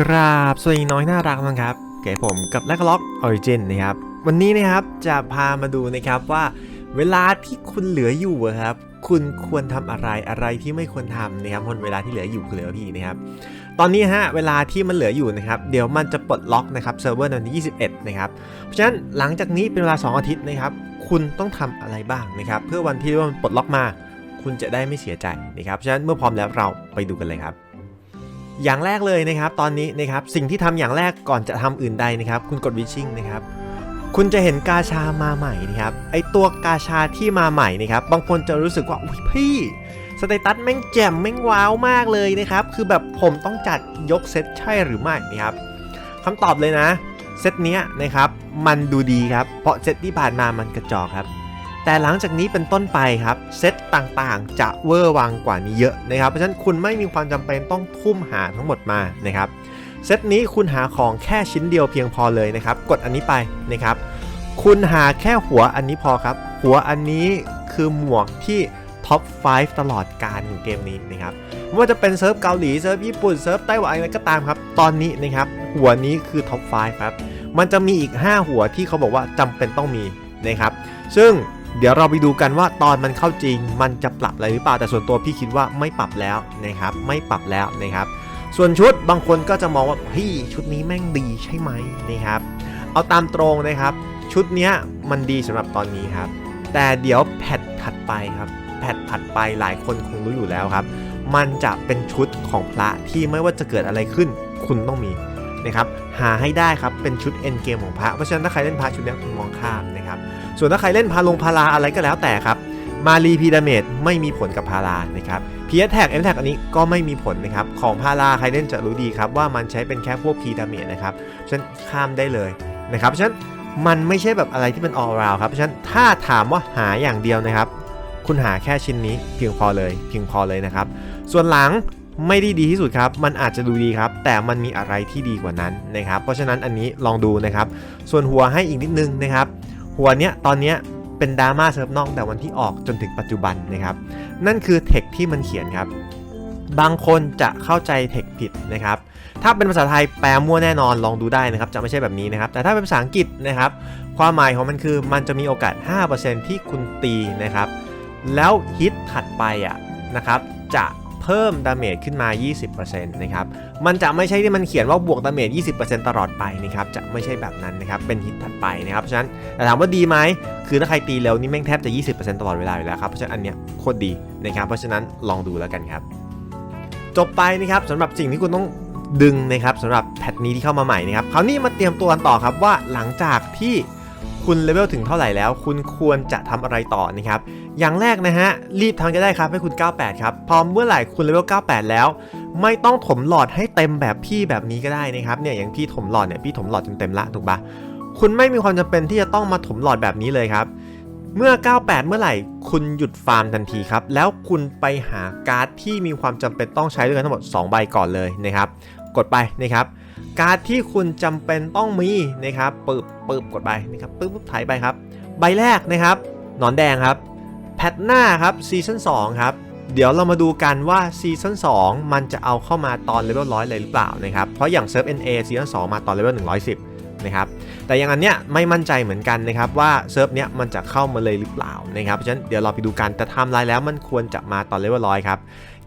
กราบสวัสดีน้อยน่ารักนะครับเก๋ผมกับแลกล็อกออริจินนะครับ วันนี้นะครับจะพามาดูนะครับว่า เวลาที่คุณเหลืออยู่ครับ คุณควรทำอะไรอะไรที่ไม่ควรทำนะครับคนเวลาที่เหลืออยู่คือเหลือพี่นะครับ ตอนนี้ฮะเวลาที่มันเหลืออยู่นะครับ เดี๋ยวมันจะปลดล็อกนะครับเซิร์ฟเวอร์ในวันที่21 นะครับ เพราะฉะนั้นหลังจากนี้เป็นเวลา 2 อาทิตย์นะครับ คุณต้องทำอะไรบ้างนะครับ เพื่อวันที่ว่ามันปลดล็อกมา คุณจะได้ไม่เสียใจนะครับเพราะฉะนั้นเมื่อพร้อมแล้วเราไปดูกันเลยครับ อย่างแรกเลยนะครับตอนนี้นะครับสิ่งที่ทำอย่างแรกก่อนจะทำอื่นใดนะครับ คุณกดวิชชิ่งนะครับคุณจะเห็นกาชามาใหม่นะครับไอตัวกาชาที่มาใหม่นะครับบางคนจะรู้สึกว่าอุ้ยพี่สเตตัสแม่งแจ่มแม่งว้าวมากเลยนะครับคือแบบผมต้องจัดยกเซตใช่หรือไม่นะครับคำตอบเลยนะเซตเนี้ยนะครับมันดูดีครับเพราะเซตที่ผ่านมามันกระจอกครับ แต่หลังจากนี้เป็นต้นไปครับเซตต่างๆ จะเวอร์วังกว่านี้เยอะนะครับเพราะฉะนั้นคุณไม่มีความจำเป็นต้องทุ่มหาทั้งหมดมานะครับเซตนี้คุณหาของแค่ชิ้นเดียวเพียงพอเลยนะครับ กดอันนี้ไปนะครับ คุณหาแค่หัวอันนี้พอครับ หัวอันนี้คือหมวกที่ท็อป 5 ตลอดการของเกมนี้นะครับไม่ว่าจะเป็นเซิร์ฟเกาหลีเซิร์ฟญี่ปุ่นเซิร์ฟไต้หวันอะไรก็ตามครับ ตอนนี้นะครับหัวนี้คือท็อป 5 ครับ มันจะมีอีก 5 หัวที่เขาบอกว่าจำเป็นต้องมีนะครับ ซึ่ง เดี๋ยวเราไปดูกันว่าตอนมันเข้าจริง มันจะปรับอะไรหรือเปล่าแต่ส่วนตัวพี่คิดว่าไม่ปรับแล้วนะครับ ไม่ปรับแล้วนะครับ ส่วนชุดบางคนก็จะมองว่าพี่ชุดนี้แม่งดีใช่ไหมนะครับ เอาตามตรงนะครับ ชุดเนี้ยมันดีสำหรับตอนนี้ครับ แต่เดี๋ยวแพทถัดไปครับแพทถัดไปหลายคนคงรู้อยู่แล้วครับ มันจะเป็นชุดของพระที่ไม่ว่าจะเกิดอะไรขึ้น คุณต้องมีนะครับหาให้ได้ครับเป็นชุดเอ็นเกมของพระเพราะฉะนั้นถ้าใครเล่นพระชุดนี้คุณมองข้ามน ส่วนถ้าใครเล่นพาลงพาราอะไรก็แล้วแต่ครับมารีพีดาเมจไม่มีผลกับพารานะครับพีเอแท็กเอ็มแท็กอันนี้ก็ไม่มีผลนะครับ ของพาราใครเล่นจะรู้ดีครับ ว่ามันใช้เป็นแค่พวกพีดาเมจนะครับฉะนั้นข้ามได้เลยนะครับเพราะฉะนั้นมันไม่ใช่แบบอะไรที่เป็น all round ครับเพราะฉะนั้นถ้าถามว่าหาอย่างเดียวนะครับ คุณหาแค่ชิ้นนี้เพียงพอเลยเพียงพอเลยนะครับ ส่วนหลังไม่ได้ดีที่สุดครับ มันอาจจะดูดีครับ แต่มันมีอะไรที่ดีกว่านั้นนะครับ เพราะฉะนั้นอันนี้ลองดูนะครับ ส่วนหัวให้อีกนิดนึงนะครับ หัวเนี้ยตอนเนี้ยเป็นดราม่าเซิร์ฟนอกแต่วันที่ออกจนถึงปัจจุบันนะครับ นั่นคือเทคที่มันเขียนครับ บางคนจะเข้าใจเทคผิดนะครับ ถ้าเป็นภาษาไทยแปลมั่วแน่นอนลองดูได้นะครับ จะไม่ใช่แบบนี้นะครับ แต่ถ้าเป็นภาษาอังกฤษนะครับ ความหมายของมันคือมันจะมีโอกาส 5%ที่คุณตีนะครับ แล้วฮิตถัดไปอะนะครับ จะ พิ่มดาเมจขึ้นมา 20%นะครับ มันจะไม่ใช่ที่มันเขียนว่าบวกดาเมจ 20%ตลอดไปนะครับ จะไม่ใช่แบบนั้นนะครับ เป็นฮิตถัดไปนะครับเพราะฉะนั้นแต่ถามว่าดีไหม คือถ้าใครตีเร็วนี่แม่งแทบจะ 20%ตลอดเวลาอยู่แล้วครับ เพราะฉะนั้นอันเนี้ยโคตรดีนะครับ เพราะฉะนั้นลองดูแล้วกันครับ จบไปนะครับสำหรับสิ่งที่คุณต้องดึงนะครับสำหรับแพทนี้ที่เข้ามาใหม่นะครับ คราวนี้มาเตรียมตัวกันต่อครับว่าหลังจากที่ คุณเลเวลถึงเท่าไหร่แล้ว คุณควรจะทำอะไรต่อนะครับ อย่างแรกนะฮะ รีบทำก็ได้ครับให้คุณ 98 ครับ พอเมื่อไหร่คุณเลเวล 98 แล้ว ไม่ต้องถมหลอดให้เต็มแบบพี่แบบนี้ก็ได้นะครับ เนี่ยอย่างพี่ถมหลอดเนี่ยพี่ถมหลอดจนเต็มละถูกปะคุณไม่มีความจำเป็นที่จะต้องมาถมหลอดแบบนี้เลยครับ เมื่อ 98 เมื่อไหร่ คุณหยุดฟาร์มทันทีครับ แล้วคุณไปหาการ์ดที่มีความจำเป็นต้องใช้ด้วยกันทั้งหมด 2 ใบก่อนเลยนะครับ กดไปนะครับ การ์ดที่คุณจำเป็นต้องมีนะครับปึบปึบกดไปนะครับปึ๊บปึ๊บถ่ายไปครับ ใบแรกนะครับ หนอนแดงครับ แพทหน้าครับซีซั่น2ครับ เดี๋ยวเรามาดูกันว่าซีซั่น2มันจะเอาเข้ามาตอนเลเวลร้อยเลยหรือเปล่านะครับ เพราะอย่างเซิร์ฟ NA ซีซั่น2มาตอนเลเวล110นะครับ แต่อย่างอันเนี้ยไม่มั่นใจเหมือนกันนะครับว่าเซิร์ฟเนี้ยมันจะเข้ามาเลยหรือเปล่านะครับ เพราะฉะนั้นเดี๋ยวเราไปดูกันแต่ไทม์ไลน์แล้วมันควรจะมาตอนเลเวลร้อยครับ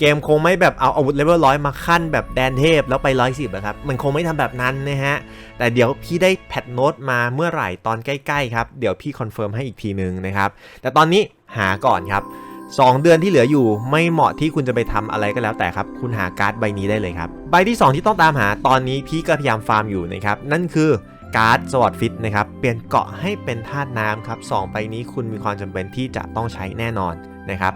เกมคงไม่แบบเอาอาวุธเลเวลร้อยมาขั้นแบบแดนเทพแล้วไปร้อยสิบครับ มันคงไม่ทำแบบนั้นนะฮะ แต่เดี๋ยวพี่ได้แพทโน้ตมาเมื่อไหร่ตอนใกล้ๆครับ เดี๋ยวพี่คอนเฟิร์มให้อีกทีนึงนะครับ แต่ตอนนี้หาก่อนครับ 2 เดือนที่เหลืออยู่ไม่เหมาะที่คุณจะไปทำอะไรก็แล้วแต่ครับ คุณหาการ์ดใบนี้ได้เลยครับ ใบที่ 2 ที่ต้องตามหาตอนนี้พี่ก็พยายามฟาร์มอยู่นะครับ นั่นคือการ์ดสวอตฟิตนะครับ เปลี่ยนเกาะให้เป็นธาตุน้ำครับสองใบนี้คุณมีความจำเป็นที่จะต้องใช้แน่นอนนะครับ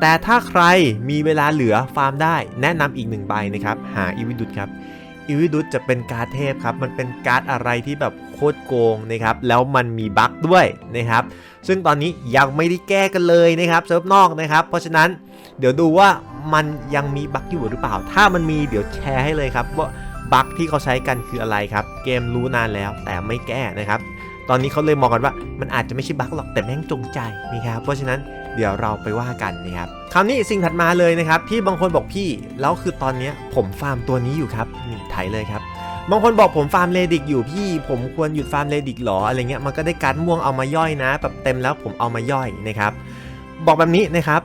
แต่ถ้าใครมีเวลาเหลือฟาร์มได้แนะนำอีกหนึ่งใบนะครับ หาอีวิดุตครับอีวิดุตจะเป็นการ์ดเทพครับ มันเป็นการ์ดอะไรที่แบบโคตรโกงนะครับ แล้วมันมีบั๊กด้วยนะครับ ซึ่งตอนนี้ยังไม่ได้แก้กันเลยนะครับเซิร์ฟนอกนะครับ เพราะฉะนั้นเดี๋ยวดูว่ามันยังมีบั๊กอยู่หรือเปล่า ถ้ามันมีเดี๋ยวแชร์ให้เลยครับว่าบั๊กที่เขาใช้กันคืออะไรครับ เกมรู้นานแล้วแต่ไม่แก้นะครับ ตอนนี้เขาเลยมองกันว่ามันอาจจะไม่ใช่บั๊กหรอกแต่แม่งจงใจนะครับ เพราะฉะนั้น เดี๋ยวเราไปว่ากันนะครับคราวนี้สิ่งถัดมาเลยนะครับที่บางคนบอกพี่แล้วคือตอนนี้ผมฟาร์มตัวนี้อยู่ครับนี่ไถเลยครับบางคนบอกผมฟาร์มเลดิกอยู่พี่ ผมควรหยุดฟาร์มเลดิกหรออะไรเงี้ยมันก็ได้การ์ดม่วงเอามาย่อยนะแบบเต็มแล้วผมเอามาย่อยนะครับ บอกแบบนี้นะครับ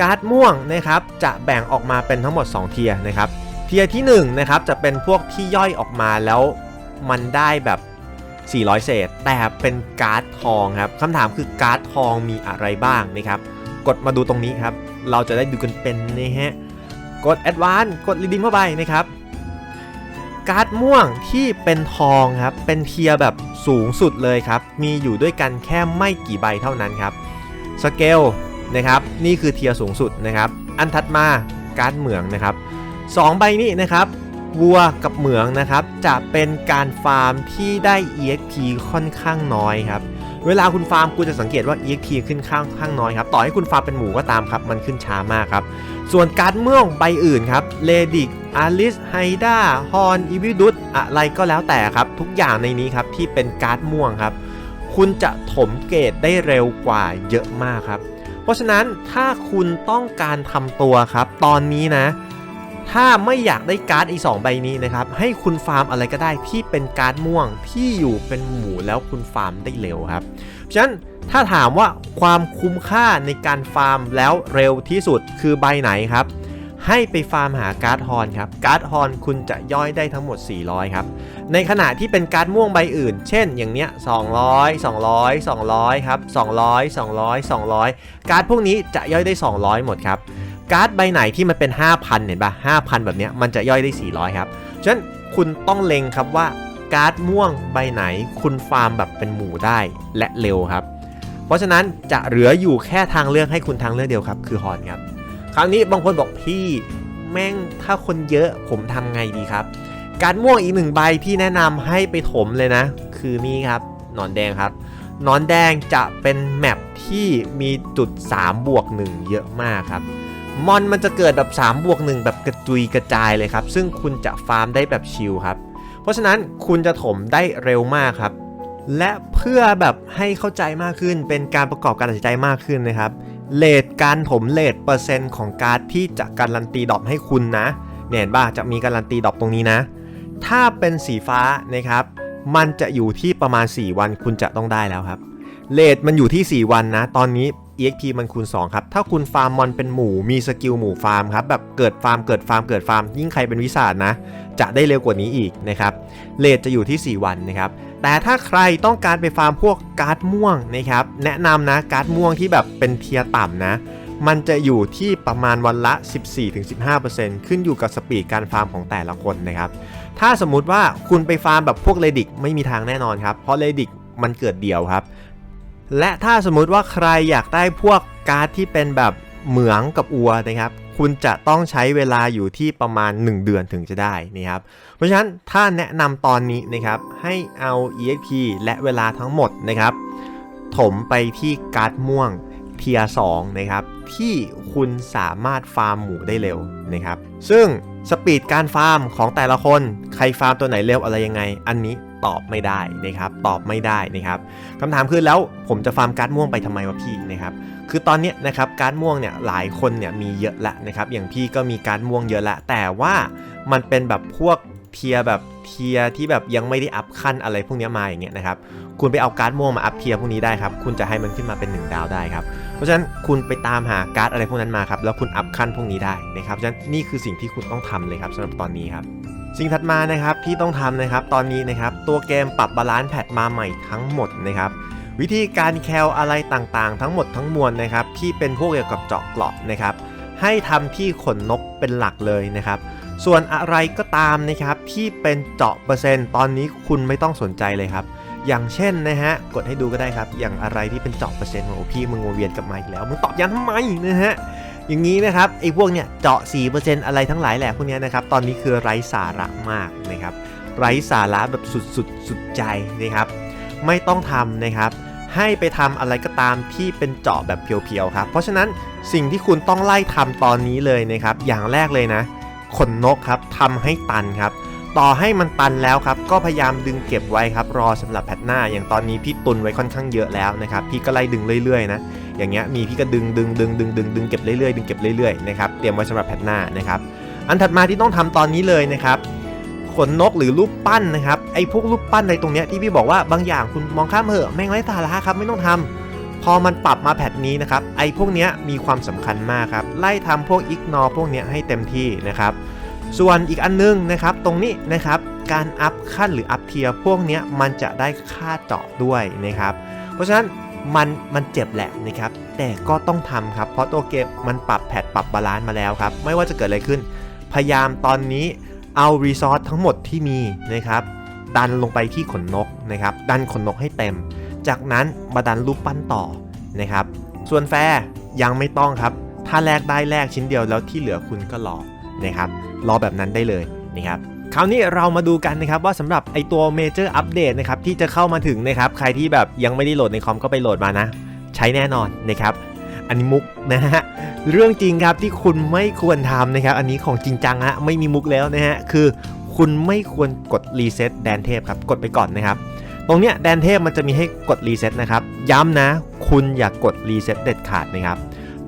การ์ดม่วงนะครับจะแบ่งออกมาเป็นทั้งหมด 2 เทียนะครับเทียที่1นะครับจะเป็นพวกที่ย่อยออกมาแล้วมันได้แบบ 400 เศษ แต่เป็นการ์ดทองครับคำถามคือการ์ดทองมีอะไรบ้างนะครับ กดมาดูตรงนี้ครับ เราจะได้ดูกันเป็นนะฮะ กด Advance กด Redeem เข้าไปนะครับ การ์ดม่วงที่เป็นทองครับ เป็นเทียร์แบบสูงสุดเลยครับ มีอยู่ด้วยกันแค่ไม่กี่ใบเท่านั้นครับ สเกลนะครับ นี่คือเทียร์สูงสุดนะครับ อันถัดมาการ์ดเหมืองนะครับสองใบนี้นะครับ วัวกับเหมืองนะครับ จะเป็นการฟาร์มที่ได้ EXP ค่อนข้างน้อยครับ เวลาคุณฟาร์มคุณจะสังเกตว่า EXP ขึ้นข้างข้างน้อยครับต่อให้คุณฟาร์มเป็นหมูก็ตามครับ มันขึ้นช้ามากครับ ส่วนการเมืองใบอื่นครับเลดิกอาริสไฮด้าฮอนอีวิดุสอะไรก็แล้วแต่ครับ ทุกอย่างในนี้ครับที่เป็นการ์ดม่วงครับ คุณจะถมเกรดได้เร็วกว่าเยอะมากครับ เพราะฉะนั้นถ้าคุณต้องการทำตัวครับ ตอนนี้นะ ถ้าไม่อยากได้การ์ดอีสองใบนี้นะครับให้คุณฟาร์มอะไรก็ได้ที่เป็นการ์ดม่วงที่อยู่เป็นหมู่แล้วคุณฟาร์มได้เร็วครับเพราะฉะนั้นถ้าถามว่าความคุ้มค่าในการฟาร์มแล้วเร็วที่สุดคือใบไหนครับ ให้ไปฟาร์มหาการ์ดฮอนครับการ์ดฮอนคุณจะย่อยได้ทั้งหมด 400 ครับ ในขณะที่เป็นการ์ดม่วงใบอื่น เช่น อย่างเนี้ย200 200 200 ครับ 200 200 200 การ์ดพวกนี้จะย่อยได้ 200 หมดครับ การ์ดใบไหนที่มันเป็น 5,000 เห็นปะ5,000 แบบเนี้ยมันจะย่อยได้ 400 ครับ ฉะนั้นคุณต้องเล็งครับว่าการ์ดม่วงใบไหนคุณฟาร์มแบบเป็นหมู่ได้และเร็วครับ เพราะฉะนั้นจะเหลืออยู่แค่ทางเลือกให้คุณทางเลือกเดียวครับ คือฮอนครับ คราวนี้บางคนบอกพี่แม่งถ้าคนเยอะผมทำไงดีครับ การม่วงอีกหนึ่งใบที่แนะนำให้ไปถมเลยนะ คือนี่ครับหนอนแดงครับหนอนแดงจะเป็นแมปที่มีจุด 3 บวก 1 เยอะมากครับ มอนมันจะเกิดแบบ3บวก1แบบกระจุยกระจายเลยครับ ซึ่งคุณจะฟาร์มได้แบบชิลครับ เพราะฉะนั้นคุณจะถมได้เร็วมากครับ และเพื่อแบบให้เข้าใจมากขึ้นเป็นการประกอบการตัดสินใจมากขึ้นนะครับเลทการถมเลทเปอร์เซ็นต์ของการที่จะการันตีดอปให้คุณนะเนี่ยเห็นป่ะจะมีการันตีดอปตรงนี้นะ ถ้าเป็นสีฟ้านะครับ มันจะอยู่ที่ประมาณ 4 วันคุณจะต้องได้แล้วครับเลทมันอยู่ที่ 4 วันนะ ตอนนี้ EXP มันคูณ 2 ครับ ถ้าคุณฟาร์มมอนเป็นหมูมีสกิลหมูฟาร์มครับ แบบเกิดฟาร์มเกิดฟาร์มเกิดฟาร์ม ยิ่งใครเป็นวิสาดนะ จะได้เร็วกว่านี้อีกนะครับเลทจะอยู่ที่ 4 วันนะครับ แต่ถ้าใครต้องการไปฟาร์มพวกการ์ดม่วงนะครับ แนะนำนะการ์ดม่วงที่แบบเป็นเทียต่ำนะมันจะอยู่ที่ประมาณวันละ 14-15%ขึ้นอยู่กับสปีดการฟาร์มของแต่ละคนนะครับ ถ้าสมมุติว่าคุณไปฟาร์มแบบพวกเลดิกไม่มีทางแน่นอนครับ เพราะเลดิกมันเกิดเดี่ยวครับ และถ้าสมมุติว่าใครอยากได้พวกการ์ดที่เป็นแบบเหมืองกับอัวนะครับ คุณจะต้องใช้เวลาอยู่ที่ประมาณ 1 เดือนถึงจะได้นะครับ เพราะฉะนั้นถ้าแนะนำตอนนี้นะครับให้เอา EXP และเวลาทั้งหมดนะครับ ถมไปที่การ์ดม่วงเทียร์2นะครับที่คุณสามารถฟาร์มหมูได้เร็วนะครับ ซึ่งสปีดการฟาร์มของแต่ละคน ใครฟาร์มตัวไหนเร็วอะไรยังไง อันนี้ ตอบไม่ได้นะครับตอบไม่ได้นะครับคำถามคือแล้วผมจะฟาร์มการ์ดม่วงไปทำไมวะพี่นะครับคือตอนนี้นะครับการ์ดม่วงเนี่ยหลายคนเนี่ยมีเยอะละนะครับอย่างพี่ก็มีการ์ดม่วงเยอะละแต่ว่ามันเป็นแบบพวกเทียแบบเทียที่แบบยังไม่ได้อัพขั้นอะไรพวกนี้มาอย่างเงี้ยนะครับคุณไปเอาการ์ดม่วงมาอัพเทียพวกนี้ได้ครับคุณจะให้มันขึ้นมาเป็น 1 ดาวได้ครับเพราะฉะนั้นคุณไปตามหาการ์ดอะไรพวกนั้นมาครับแล้วคุณอัพขั้นพวกนี้ได้นะครับเพราะฉะนั้นนี่คือสิ่งที่คุณต้องทำเลยครับสำหรับตอนนี้ครับ สิ่งถัดมานะครับที่ต้องทำนะครับตอนนี้นะครับตัวเกมปรับบาลานซ์แพทมาใหม่ทั้งหมดนะครับวิธีการแคลอะไรต่างๆ ทั้งหมดทั้งมวลนะครับที่เป็นพวกเกี่ยวกับเจาะเกราะนะครับให้ทำที่ขนนกเป็นหลักเลยนะครับ ส่วนอะไรก็ตามนะครับที่เป็นเจาะเปอร์เซ็นต์ตอนนี้คุณไม่ต้องสนใจเลยครับ อย่างเช่นนะฮะกดให้ดูก็ได้ครับ อย่างอะไรที่เป็นเจาะเปอร์เซ็นต์โอ้พี่มึงวนเวียนกลับมาอีกแล้วมึงตอบย้ำทำไมนะฮะ อย่างนี้นะครับไอ้พวกเนี่ยเจาะ 4%อะไรทั้งหลายแหละพวกนี้นะครับตอนนี้คือไร้สาระมากนะครับไร้สาระแบบสุดสุดสุดใจนะครับไม่ต้องทำนะครับให้ไปทำอะไรก็ตามที่เป็นเจาะแบบเพียวๆครับ เพราะฉะนั้นสิ่งที่คุณต้องไล่ทำตอนนี้เลยนะครับ อย่างแรกเลยนะ ขนนกครับทำให้ตันครับ ต่อให้มันตันแล้วครับ ก็พยายามดึงเก็บไว้ครับ รอสำหรับแพทหน้า อย่างตอนนี้พี่ตุนไว้ค่อนข้างเยอะแล้วนะครับ พี่ก็ไล่ดึงเรื่อยๆนะ อย่างเงี้ยมีพี่ก็ดึงดึงดึงดึงดึงดึงเก็บเรื่อยๆดึงเก็บเรื่อยๆนะครับ เตรียมไว้สำหรับแพทหน้านะครับ อันถัดมาที่ต้องทำตอนนี้เลยนะครับขนนกหรือรูปปั้นนะครับไอ้พวกรูปปั้นในตรงเนี้ยที่พี่บอกว่าบางอย่างคุณมองข้ามเหอะแม่งไร้สาระครับไม่ต้องทำพอมันปรับมาแพทนี้นะครับไอ้พวกเนี้ยมีความสำคัญมากครับไล่ทำพวกอิกนอพวกเนี้ยให้เต็มที่นะครับ ส่วนอีกอันนึงนะครับตรงนี้นะครับการอัพขั้นหรืออัพเทียร์พวกนี้มันจะได้ค่าเจาะด้วยนะครับ เพราะฉะนั้นมันมันเจ็บแหละนะครับ แต่ก็ต้องทำครับเพราะตัวเกมมันปรับแพทปรับบาลานซ์มาแล้วครับ ไม่ว่าจะเกิดอะไรขึ้น พยายามตอนนี้เอารีซอสทั้งหมดที่มีนะครับ ดันลงไปที่ขนนกนะครับ ดันขนนกให้เต็ม จากนั้นมาดันรูปปั้นต่อนะครับ ส่วนแฟร์ยังไม่ต้องครับ ถ้าแลกได้แลกชิ้นเดียวแล้วที่เหลือคุณก็รอก นะครับรอแบบนั้นได้เลยนะครับคราวนี้เรามาดูกันนะครับว่าสำหรับไอตัวเมเจอร์อัปเดตนะครับที่จะเข้ามาถึงนะครับใครที่แบบยังไม่ได้โหลดในคอมก็ไปโหลดมานะ ใช้แน่นอนนะครับอันนี้มุกนะฮะเรื่องจริงครับที่คุณไม่ควรทำนะครับ อันนี้ของจริงจังฮะไม่มีมุกแล้วนะฮะคือคุณไม่ควรกดรีเซ็ตแดนเทพครับกดไปก่อนนะครับตรงเนี้ยแดนเทพมันจะมีให้กดรีเซ็ตนะครับย้ำนะ คุณอย่ากกดรีเซ็ตเด็ดขาดนะครับ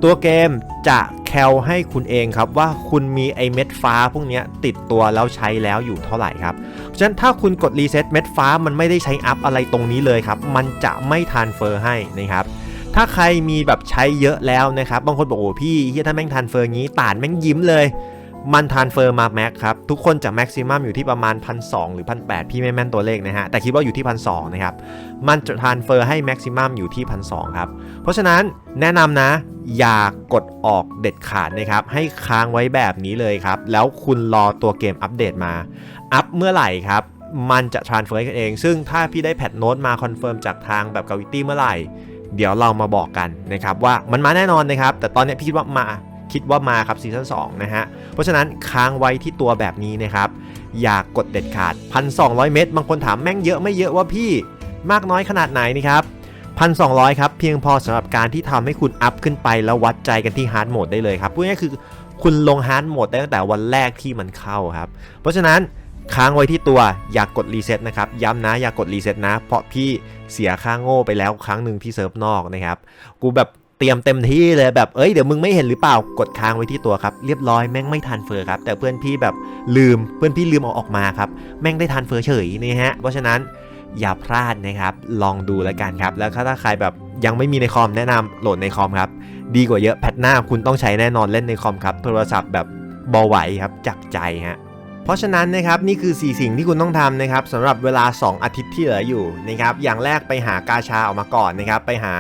ตัวเกมจะแคลให้คุณเองครับว่าคุณมีไอเม็ดฟ้าพวกนี้ติดตัวแล้วใช้แล้วอยู่เท่าไหร่ครับเพราะฉะนั้นถ้าคุณกดรีเซ็ตเม็ดฟ้ามันไม่ได้ใช้อัพอะไรตรงนี้เลยครับ มันจะไม่ทานเฟอร์ให้นะครับถ้าใครมีแบบใช้เยอะแล้วนะครับบางคนบอกโอ้พี่เฮียถ้าแม่งทานเฟอร์งี้ตานแม่งยิ้มเลย มันทานเฟอร์มาแม็กครับ ทุกคนจะแม็กซิมัมอยู่ที่ประมาณ1 2 0 0หรือ1,800พี่ไม่แม่นตัวเลขนะฮะ แต่คิดว่าอยู่ที่1,200นะครับ มันจะทานเฟอร์ให้แม็กซิมัมอยู่ที่1,200ครับเพราะฉะนั้นแนะนำนะ อย่ากดออกเด็ดขาดนะครับ ให้ค้างไว้แบบนี้เลยครับ แล้วคุณรอตัวเกมอัปเดตมา อัพเมื่อไหร่ครับ มันจะ transfer กันเอง ซึ่งถ้าพี่ได้แพทโน้ตมาคอนเฟิร์มจากทางแบบกาวิตี้เมื่อไหร่ เดี๋ยวเรามาบอกกันนะครับว่ามันมาแน่นอนนะครับ แต่ตอนนี้พี่คิดว่ามาคิดว่ามาครับซีซั่น2นะฮะ เพราะฉะนั้นค้างไว้ที่ตัวแบบนี้นะครับ อย่ากกดเด็ดขาด 1,200 เมตร บางคนถามแม่งเยอะไม่เยอะว่าพี่มากน้อยขนาดไหนนะครับ 1,200 ครับ เพียงพอสำหรับการที่ทำให้คุณอัพขึ้นไปแล้ววัดใจกันที่ฮาร์ดโหมดได้เลยครับพูดง่ายคือคุณลงฮาร์ดโหมดได้ตั้งแต่วันแรกที่มันเข้าครับ เพราะฉะนั้นค้างไว้ที่ตัวอย่ากกดรีเซ็ตนะครับย้ำนะอย่ากกดรีเซ็ตนะ เพราะพี่เสียค่าโง่ไปแล้วครั้งหนึ่งที่เซิร์ฟนอกนะครับกูแบบเตรียมเต็มที่เลยแบบเอ้ยเดี๋ยวมึงไม่เห็นหรือเปล่ากดค้างไว้ที่ตัวครับเรียบร้อยแม่งไม่ทันเฟอร์ครับแต่เพื่อนพี่แบบลืมเพื่อนพี่ลืมเอาออกมาครับแม่งได้ทันเฟอร์เฉยนี่ฮะเพราะฉะนั้น อย่าพลาดนะครับ ลองดูแล้วกันครับ แล้วถ้าใครแบบยังไม่มีในคอมแนะนำโหลดในคอมครับ ดีกว่าเยอะแพทหน้าคุณต้องใช้แน่นอนเล่นในคอมครับ โทรศัพท์แบบเบาไหวครับ จักใจฮะ เพราะฉะนั้นนะครับนี่คือ 4 สิ่งที่คุณต้องทำนะครับสำหรับเวลา 2 อาทิตย์ที่เหลืออยู่นะครับอย่างแรกไปหากาชาออกมาก่อนนะครับไปหา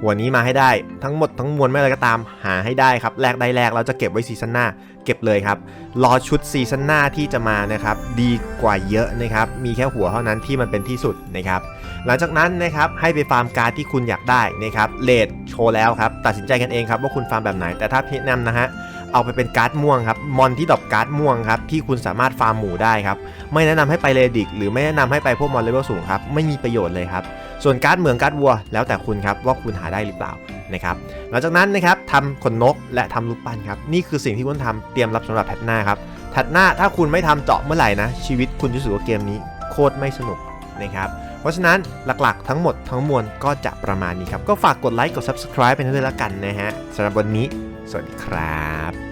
หัวนี้มาให้ได้ทั้งหมดทั้งมวลไม่อะไรก็ตามหาให้ได้ครับแลกได้แลกเราจะเก็บไว้ซีซั่นหน้า เก็บเลยครับรอชุดซีซั่นหน้าที่จะมานะครับดีกว่าเยอะนะครับมีแค่หัวเท่านั้นที่มันเป็นที่สุดนะครับหลังจากนั้นนะครับให้ไปฟาร์มการ์ดที่คุณอยากได้นะครับเลดโชว์แล้วครับตัดสินใจกันเองครับว่าคุณฟาร์มแบบไหนแต่ถ้าพี่แนะนำนะฮะ เอาไปเป็นการ์ดม่วงครับมอนที่ดรอปการ์ดม่วงครับที่คุณสามารถฟาร์มหมูได้ครับไม่แนะนำให้ไปเลดิกหรือไม่แนะนำให้ไปพวกมอนเลเวลสูงครับไม่มีประโยชน์เลยครับส่วนการ์ดเหมืองการ์ดวัว แล้วแต่คุณครับว่าคุณหาได้หรือเปล่านะครับหลังจากนั้นนะครับทำขนนกและทำรูปปั้นครับนี่คือสิ่งที่คุณทำเตรียมรับสำหรับแพทหน้าครับแพทหน้าถ้าคุณไม่ทำเจาะเมื่อไหร่นะชีวิตคุณจะรู้สึกว่าเกมนี้โคตรไม่สนุกนะครับเพราะฉะนั้นหลักๆ ทั้งหมดทั้งมวลก็จะประมาณนี้ครับ ก็ฝากกดไลค์กด subscribe ไปด้วยแล้วกันนะฮะสำหรับวันนี้ สวัสดีครับ